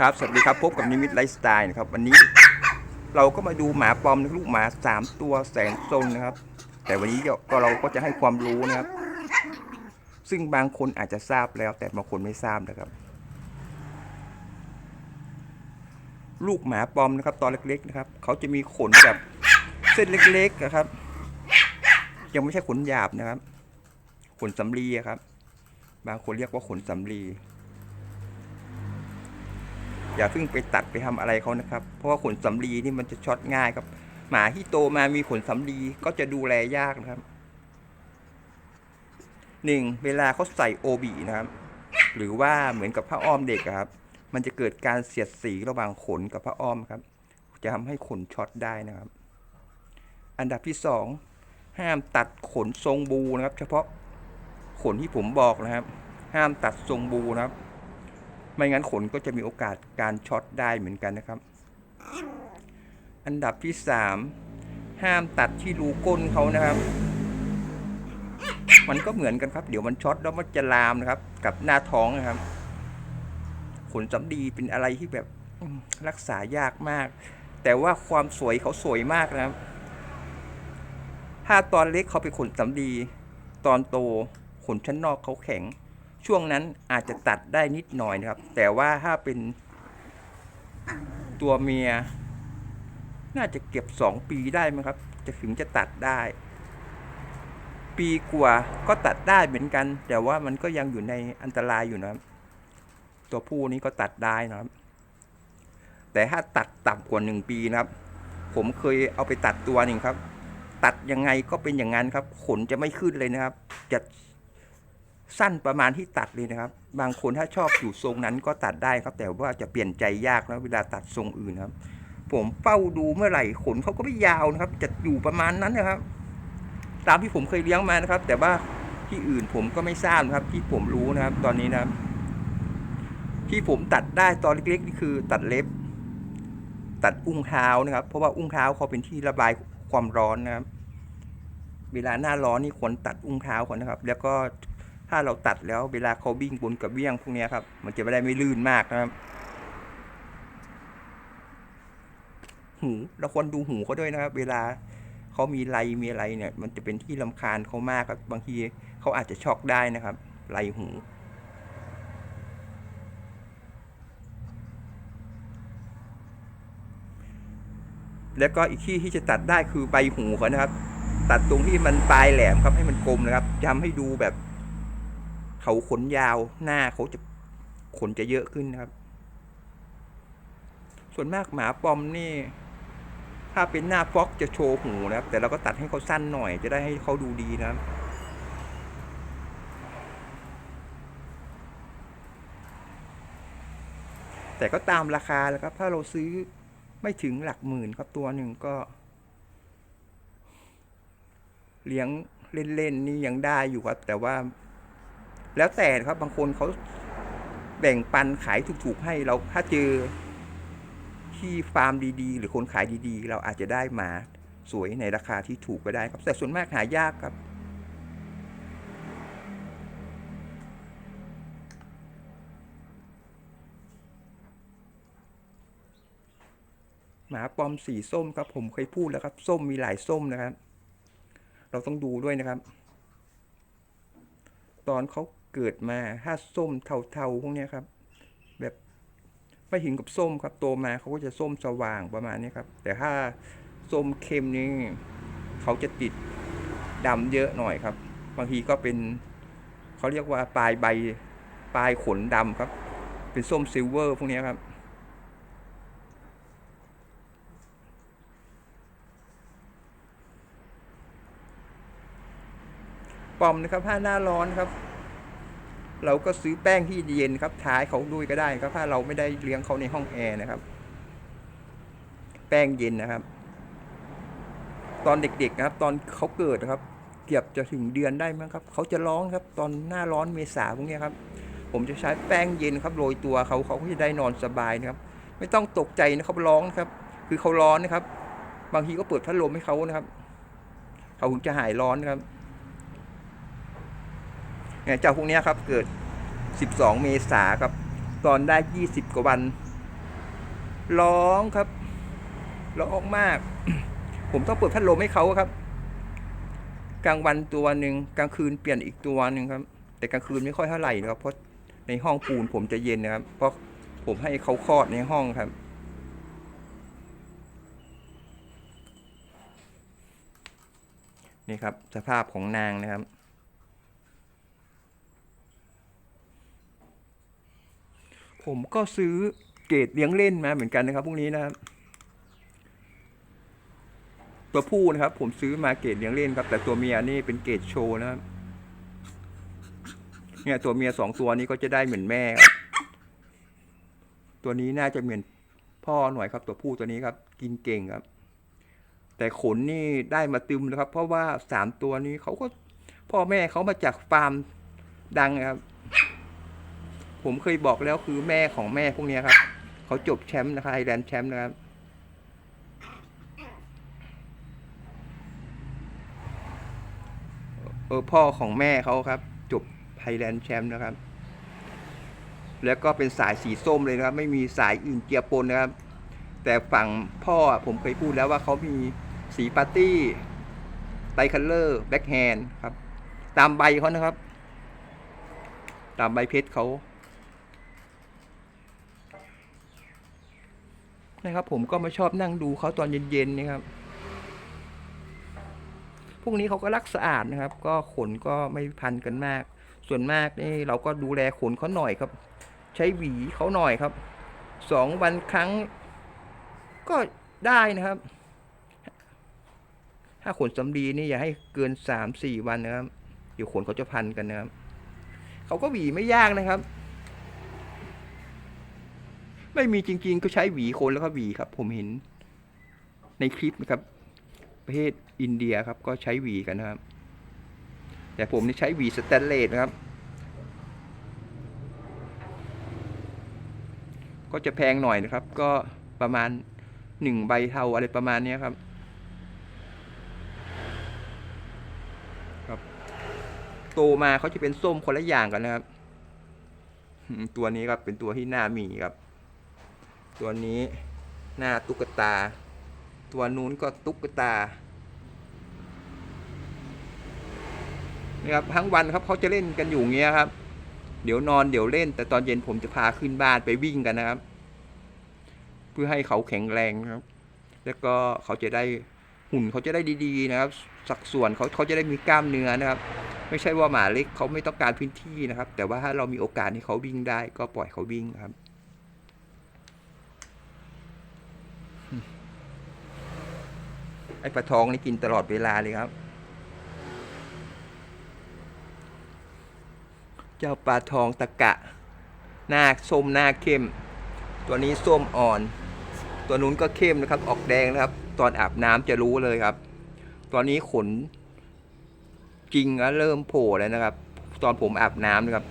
ครับ สวัสดีครับพบกับนิมิตไลฟ์สไตล์นะครับ วันนี้เราก็มาดูหมาปลอมลูกหมาสามตัวแสนซนนะครับ แต่วันนี้ก็เราก็จะให้ความรู้นะครับ ซึ่งบางคนอาจจะทราบแล้ว แต่บางคนไม่ทราบนะครับ ลูกหมาปลอมนะครับ ตอนเล็กๆนะครับเขาจะมีขนแบบเส้นเล็กๆนะครับ ยังไม่ใช่ขนหยาบนะครับ ขนสำลีครับ บางคนเรียกว่าขนสำลี อย่าเพิ่งไปตัดไปทำอะไรเขานะครับ เพราะว่าขนสำลีนี่มันจะช็อตง่ายครับ หมาที่โตมามีขนสำลีก็จะดูแลยากนะครับหนึ่งเวลาเขาใส่โอบีนะครับ หรือว่าเหมือนกับผ้าอ้อมเด็กครับ มันจะเกิดการเสียดสีระหว่างขนกับผ้าอ้อมครับ จะทำให้ขนช็อตได้นะครับ อันดับที่สองห้ามตัดขนทรงบูนะครับ เฉพาะขนที่ผมบอกนะครับ ห้ามตัดทรงบูนะครับ ไม่งั้นขนก็จะมีโอกาสการช็อตได้เหมือนกันนะครับ อันดับที่สามห้ามตัดที่รูก้นเขานะครับ มันก็เหมือนกันครับ เดี๋ยวมันช็อตแล้วมันจะลามนะครับ กับหน้าท้องนะครับ ขนสำลีเป็นอะไรที่แบบรักษายากมาก แต่ว่าความสวยเขาสวยมากนะครับ ถ้าตอนเล็กเขาเป็นขนสำลีตอนโตขนชั้นนอกเขาแข็ง ช่วงนั้นอาจจะตัดได้นิดหน่อยนะครับ แต่ว่าถ้าเป็นตัวเมีย น่าจะเก็บสองปีได้มั้งครับ จะถึงจะตัดได้ ปีกว่าก็ตัดได้เหมือนกัน แต่ว่ามันก็ยังอยู่ในอันตรายอยู่นะครับ ตัวผู้นี้ก็ตัดได้นะครับ แต่ถ้าตัดต่ำกว่าหนึ่งปีนะครับ ผมเคยเอาไปตัดตัวหนึ่งครับ ตัดยังไงก็เป็นอย่างนั้นครับ ขนจะไม่ขึ้นเลยนะครับ จะ สั้นประมาณที่ตัดเลยนะครับ บางคนถ้าชอบอยู่ทรงนั้นก็ตัดได้ครับ แต่ว่าจะเปลี่ยนใจยากนะเวลาตัดทรงอื่นครับ ผมเฝ้าดูเมื่อไหร่ขนเขาก็ไม่ยาวนะครับ จะอยู่ประมาณนั้นนะครับ ตามที่ผมเคยเลี้ยงมานะครับ แต่ว่าที่อื่นผมก็ไม่ทราบนะครับ ที่ผมรู้นะครับ ตอนนี้นะครับ ที่ผมตัดได้ตอนเล็กๆนี่คือตัดเล็บ ตัดอุ้งเท้านะครับ เพราะว่าอุ้งเท้าเขาเป็นที่ระบายความร้อนนะครับ เวลาหน้าร้อนนี่ควรตัดอุ้งเท้าก่อนนะครับ แล้วก็ ถ้าเราตัดแล้วเวลาเขาวิ่งบนกระเบื้องพวกนี้ครับ มันจะไม่ได้ไม่ลื่นมากนะครับ หูเราควรดูหูเขาด้วยนะครับ เวลาเขามีไรมีอะไรเนี่ย มันจะเป็นที่ลำคาญเขามากครับบางทีเขาอาจจะช็อกได้นะครับไรหูแล้วก็อีกที่ที่จะตัดได้คือใบหูเขานะครับ ตัดตรงที่มันปลายแหลมครับให้มันกลมนะครับจะทำให้ดูแบบ เขาขนยาวหน้าเขาจะขนจะเยอะขึ้นนะครับ ส่วนมากหมาปอมนี่ ถ้าเป็นหน้าฟ็อกจะโชว์หูนะครับ แต่เราก็ตัดให้เขาสั้นหน่อย จะได้ให้เขาดูดีนะครับแต่ก็ตามราคาแล้วครับ ถ้าเราซื้อไม่ถึงหลักหมื่นครับตัวหนึ่งก็ เลี้ยงเล่นๆนี่ยังได้อยู่ครับ แต่ว่า แล้วแต่ครับบางคนเขาแบ่งปันขายถูกๆให้เราถ้าเจอที่ฟาร์มดีๆ หรือคนขายดีๆ เราอาจจะได้หมาสวยในราคาที่ถูกก็ได้ครับ แต่ส่วนมากหายากครับ หมาปลอมสีส้มครับ ผมเคยพูดแล้วครับ ส้มมีหลายส้มนะครับ เราต้องดูด้วยนะครับ ตอนเขา เกิดมาถ้าส้มเทาๆพวกนี้ครับ แบบไม่ถึงกับส้มครับโตมาเขาก็จะส้มสว่างประมาณนี้ครับ แต่ถ้าส้มเข้มนี่เขาจะติดดำเยอะหน่อยครับ บางทีก็เป็นเขาเรียกว่าปลายใบปลายขนดำครับ เป็นส้มซิลเวอร์พวกนี้ครับปอมนะครับถ้าหน้าร้อนครับ เราก็ซื้อแป้งที่เย็นครับทาให้เขาด้วยก็ได้ครับถ้าเราไม่ได้เลี้ยงเขาในห้องแอร์นะครับ แป้งเย็นนะครับ ตอนเด็กๆนะครับ ตอนเขาเกิดนะครับ เกือบจะถึงเดือนได้มั้งครับเขาจะร้องครับ ตอนหน้าร้อนเมษาพวกเนี้ยครับ ผมจะใช้แป้งเย็นครับโรยตัวเขาเขาก็จะได้นอนสบายนะครับ ไม่ต้องตกใจนะครับร้องนะครับ คือเขาร้อนนะครับ บางทีก็เปิดพัดลมให้เขานะครับ เขาถึงจะหายร้อนนะครับ เนี่ยเจ้าพวกนี้ครับเกิด 12 เมษาครับ ตอนได้ 20 กว่าวัน ร้องครับ ร้องมาก ผมต้องเปิดพัดลมให้เขาครับ กลางวันตัวหนึ่งกลางคืนเปลี่ยนอีกตัวหนึ่งครับ แต่กลางคืนไม่ค่อยเท่าไหร่นะครับ เพราะในห้องปูนผมจะเย็นนะครับ เพราะผมให้เขาคลอดในห้องครับนี่ครับสภาพของนางนะครับ ผมก็ซื้อเกรดเลี้ยงเล่นมาเหมือนกันนะครับพวกนี้นะครับตัวผู้นะครับ ผมซื้อมาเกรดเลี้ยงเล่นครับ แต่ตัวเมียนี่เป็นเกรดโชว์นะครับเนี่ยตัวเมียสองตัวนี้ก็จะได้เหมือนแม่ครับตัวนี้น่าจะเหมือนพ่อหน่อยครับ ตัวผู้ตัวนี้ครับ กินเก่งครับ แต่ขนนี่ได้มาตึมเลยครับ เพราะว่าสามตัวนี้เขาก็พ่อแม่เขามาจากฟาร์มดังครับ ผมเคยบอกแล้วคือแม่ของแม่พวกนี้ครับ เขาจบแชมป์นะครับไอแลนด์แชมป์นะครับเออพ่อของแม่เขาครับ จบไฮแลนด์แชมป์นะครับ แล้วก็เป็นสายสีส้มเลยนะครับ ไม่มีสายอื่นเกียร์ปนนะครับ แต่ฝั่งพ่อผมเคยพูดแล้วว่าเขามีสีปาร์ตี้ไตคัลเลอร์แบ็คแฮนด์ครับ ตามใบเขานะครับ ตามใบเพชรเขา นะครับ ผมก็มาชอบนั่งดูเขาตอนเย็นๆนะครับ พวกนี้เขาก็รักสะอาดนะครับ ก็ขนก็ไม่พันกันมาก ส่วนมากนี่เราก็ดูแลขนเขาหน่อยครับ ใช้หวีเขาหน่อยครับสองวันครั้ง ก็ได้นะครับ ถ้าขนสำลีนี่อย่าให้เกินสามสี่วันนะครับ เดี๋ยวขนเขาจะพันกันนะครับ เขาก็หวีไม่ยากนะครับ ไม่มีจริง ๆ ก็ใช้หวีคนแล้วก็หวีครับ ผมเห็นในคลิปนะครับ ประเทศอินเดียครับ ก็ใช้หวีกันนะครับ แต่ผมนี่ใช้หวีสแตนเลสนะครับ ก็จะแพงหน่อยนะครับ ก็ประมาณหนึ่งใบเทาอะไรประมาณนี้ครับครับ โตมาเขาจะเป็นส้มคนละอย่างกันนะครับ ตัวนี้ครับเป็นตัวที่หน้ามีครับ ตัวนี้หน้าตุ๊กตา ตัวนู้นก็ตุ๊กตานี่ครับทั้งวันครับเขาจะเล่นกันอยู่เงี้ยครับ เดี๋ยวนอนเดี๋ยวเล่น แต่ตอนเย็นผมจะพาขึ้นบ้านไปวิ่งกันนะครับ เพื่อให้เขาแข็งแรงนะครับ แล้วก็เขาจะได้หุ่นเขาจะได้ดีๆนะครับ สัดส่วนเขาเขาจะได้มีกล้ามเนื้อนะครับ ไม่ใช่ว่าหมาเล็กเขาไม่ต้องการพื้นที่นะครับ แต่ว่าถ้าเรามีโอกาสให้เขาวิ่งได้ก็ปล่อยเขาวิ่งครับ ไอ้ปลาทองนี่กินตลอดเวลาเลยครับ เจ้าปลาทองตะกะ หน้าส้มหน้าเข้ม ตัวนี้ส้มอ่อน ตัวนู้นก็เข้มนะครับ ออกแดงนะครับ ตอนอาบน้ำจะรู้เลยครับ ตอนนี้ขน จริงแล้วเริ่มโผล่แล้วนะครับ ตอนผมอาบน้ำนะครับ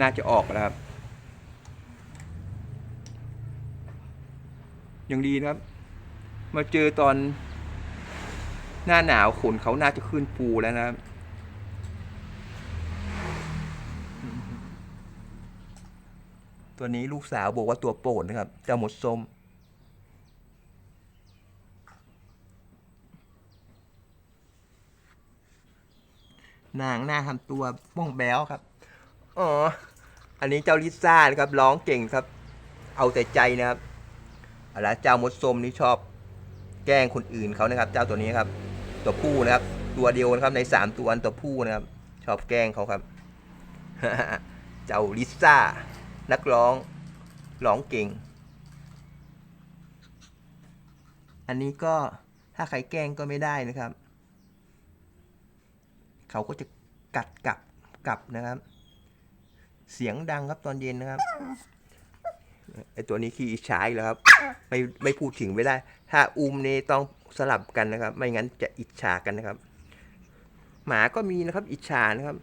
น่าจะออกแล้วครับยังดีนะครับ มาเจอตอน หน้าหนาวขนเขาน่าจะขึ้นปูแล้วนะครับตัวนี้ลูกสาวบอกว่าตัวโปรดนะครับเจ้าหมดส้ม นางหน้าทำตัวบ้องแบ้วครับ อ๋อ อันนี้เจ้าลิซ่านะครับร้องเก่งครับ เอาแต่ใจนะครับอาละเจ้ามดส้มนี่ชอบ แกล้งคนอื่นเขานะครับ เจ้าตัวนี้ครับ ตัวผู้นะครับ ตัวเดียวนะครับในสามตัวอันตัวผู้นะครับ ชอบแกล้งเขาครับ เจ้าลิซ่า นักร้องร้องเก่ง อันนี้ก็ถ้าใครแกล้งก็ไม่ได้นะครับ เขาก็จะกัดกลับกลับนะครับ เสียงดังครับตอนเย็นนะครับไอตัวนี้ขี้อิจฉาอีกแล้วครับ ไม่ไม่พูดถึงไม่ได้ ถ้าอุ้มนี่ต้อง สลับกันนะครับ ไม่งั้นจะอิจฉากันนะครับ หมาก็มีนะครับ อิจฉานะครับ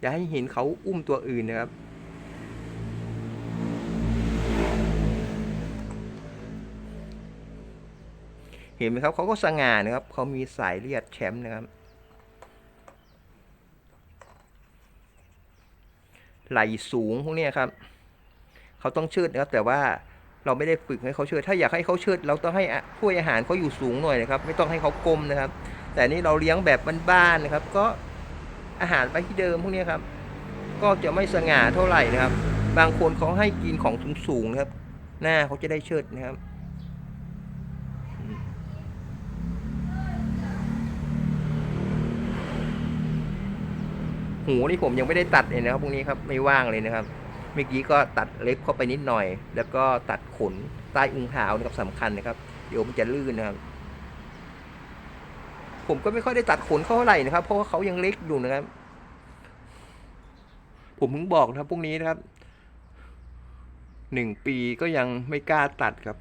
อย่าให้เห็นเขาอุ้มตัวอื่นนะครับ เห็นไหมครับเขาก็สง่านะครับเขามีสายเลือดแชมป์นะครับไหลสูงพวกนี้ครับ เขาต้องชิดนะครับ แต่ว่า เราไม่ได้ฝึกให้เขาเชิด ถ้าอยากให้เขาเชิด เราต้องให้ถ้วยอาหารเขาอยู่สูงหน่อยนะครับ ไม่ต้องให้เขาก้มนะครับ แต่นี่เราเลี้ยงแบบบ้านๆนะครับ ก็อาหารไปที่เดิมพวกนี้ครับ ก็จะไม่สง่าเท่าไหร่นะครับ บางคนเขาให้กินของสูงๆนะครับ หน้าเขาจะได้เชิดนะครับหูนี่ผมยังไม่ได้ตัดเลยนะครับพวกนี้ครับไม่ว่างเลยนะครับ เมื่อกี้ก็ตัดเล็บเข้าไปนิดหน่อย แล้วก็ตัดขนใต้อุ้งเท้านะครับสำคัญนะครับ เดี๋ยวมันจะลื่นนะครับผมก็ไม่ค่อยได้ตัดขนเขาเท่าไหร่นะครับ เพราะว่าเขายังเล็กอยู่นะครับ ผมเพิ่งบอกนะครับพวกนี้นะครับหนึ่งปีก็ยังไม่กล้าตัดครับ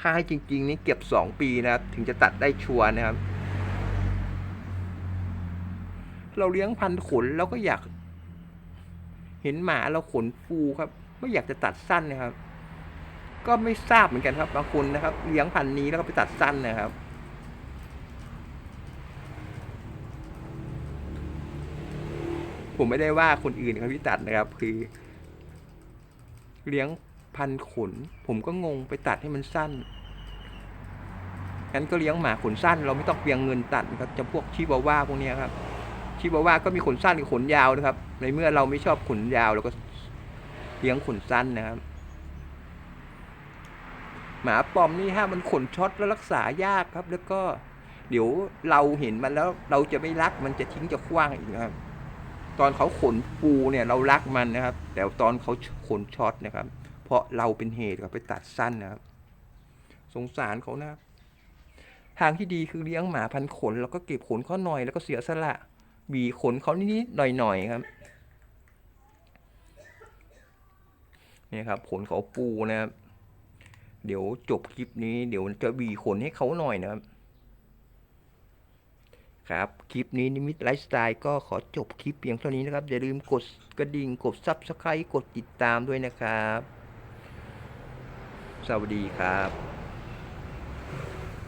ถ้าให้จริง ๆ นี่เก็บสองปีนะครับ ถึงจะตัดได้ชัวร์นะครับ เราเลี้ยงพันขนเราก็อยาก เห็นหมาเราขนฟูครับไม่อยากจะตัดสั้นนะครับ ก็ไม่ทราบเหมือนกันครับบางคนนะครับ เลี้ยงพันธุ์นี้แล้วก็ไปตัดสั้นนะครับผมไม่ได้ว่าคนอื่นครับที่ตัดนะครับ คือ เลี้ยงพันขน ผมก็งงไปตัดให้มันสั้นงั้นก็เลี้ยงหมาขนสั้น เราไม่ต้องเปียงเงินตัดนะครับจำพวกชิบาว่าพวกนี้ครับชิบาว่าก็มีขนสั้นกับขนยาวนะครับ ในเมื่อเราไม่ชอบขนยาวเราก็เลี้ยงขนสั้นนะครับหมาปอมนี่ฮะมันขนช็อตแล้วรักษายากครับ แล้วก็ เดี๋ยวเราเห็นมันแล้วเราจะไม่รักมันจะทิ้งจะคว้างอีกครับ ตอนเขาขนฟูเนี่ยเรารักมันนะครับ แต่ตอนเขาขนช็อตนะครับ เพราะเราเป็นเหตุครับไปตัดสั้นนะครับ สงสารเขานะครับทางที่ดีคือเลี้ยงหมาพันขน แล้วก็เก็บขนเขาหน่อยแล้วก็เสียสละบีขนเขานิดๆหน่อยๆครับ เนี่ยครับขนเขาปูนะครับ เดี๋ยวจบคลิปนี้เดี๋ยวจะบีขนให้เขาหน่อยนะครับ ครับ คลิปนี้นิมิตไลฟ์สไตล์ก็ขอจบคลิปเพียงเท่านี้นะครับ อย่าลืมกดกระดิ่งกด Subscribe กดติดตามด้วยนะครับ สวัสดีครับ